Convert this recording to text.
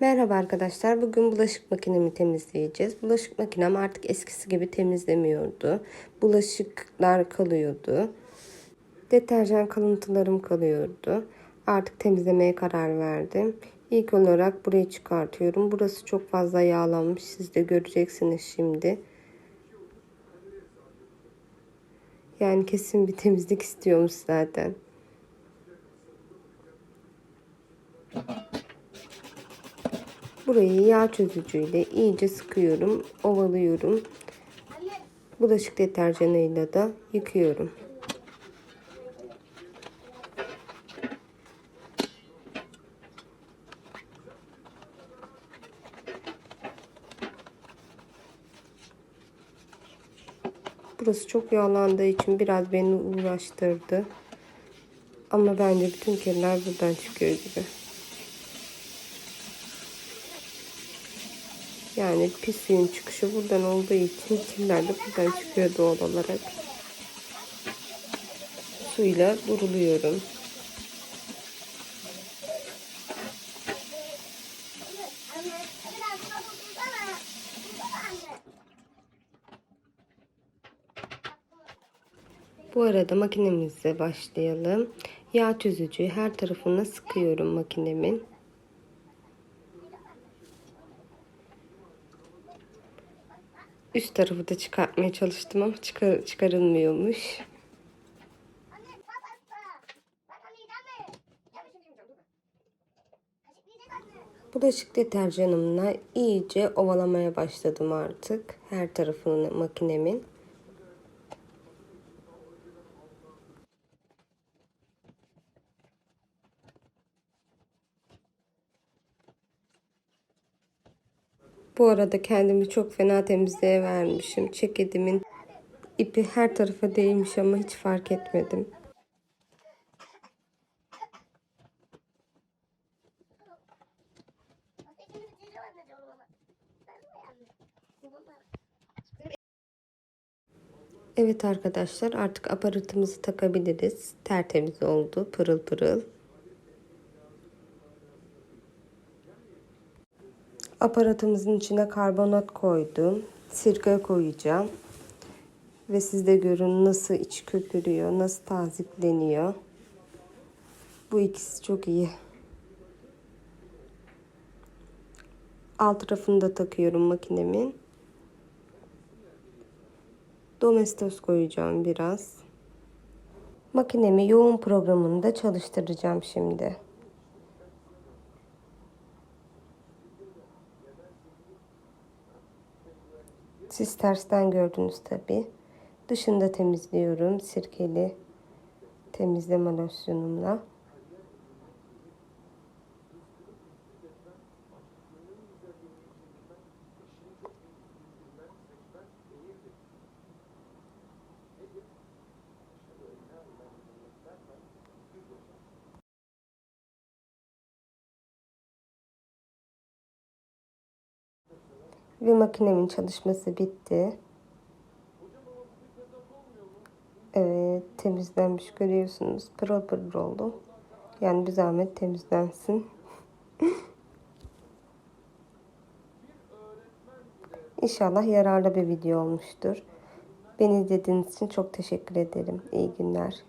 Merhaba arkadaşlar. Bugün bulaşık makinemi temizleyeceğiz. Bulaşık makinem artık eskisi gibi temizlemiyordu. Bulaşıklar kalıyordu. Deterjan kalıntılarım kalıyordu. Artık temizlemeye karar verdim. İlk olarak burayı çıkartıyorum. Burası çok fazla yağlanmış. Siz de göreceksiniz şimdi. Yani kesin bir temizlik istiyormuş zaten. Burayı yağ çözücüyle iyice sıkıyorum, ovalıyorum. Bulaşık deterjanıyla da yıkıyorum. Burası çok yağlandığı için biraz beni uğraştırdı. Ama bence bütün kirler buradan çıkıyor gibi. Yani pis suyun çıkışı buradan olduğu için kirler de buradan çıkıyor doğal olarak. Suyla duruluyorum. Bu arada makinemize başlayalım. Yağ çözücü her tarafına sıkıyorum makinemin. Üst tarafı da çıkartmaya çalıştım ama çıkar, çıkarılmıyormuş. Bulaşık deterjanımla iyice ovalamaya başladım artık. Her tarafını makinemin. Bu arada kendimi çok fena temizliğe vermişim. Ceketimin ipi her tarafa değmiş ama hiç fark etmedim. Evet arkadaşlar artık aparatımızı takabiliriz. Tertemiz oldu. Pırıl pırıl. Aparatımızın içine karbonat koydum. Sirke koyacağım. Ve siz de görün nasıl iç köpürüyor, nasıl tazikleniyor. Bu ikisi çok iyi. Alt tarafını da takıyorum makinemin. Domestos koyacağım biraz. Makinemi yoğun programında çalıştıracağım şimdi. Siz tersten gördünüz tabi. Dışında temizliyorum sirkeli temizleme losyonumla. Ve makinemin çalışması bitti. Evet temizlenmiş görüyorsunuz. Pırıl pırıl oldu. Yani bir zahmet temizlensin. İnşallah yararlı bir video olmuştur. Beni izlediğiniz için çok teşekkür ederim. İyi günler.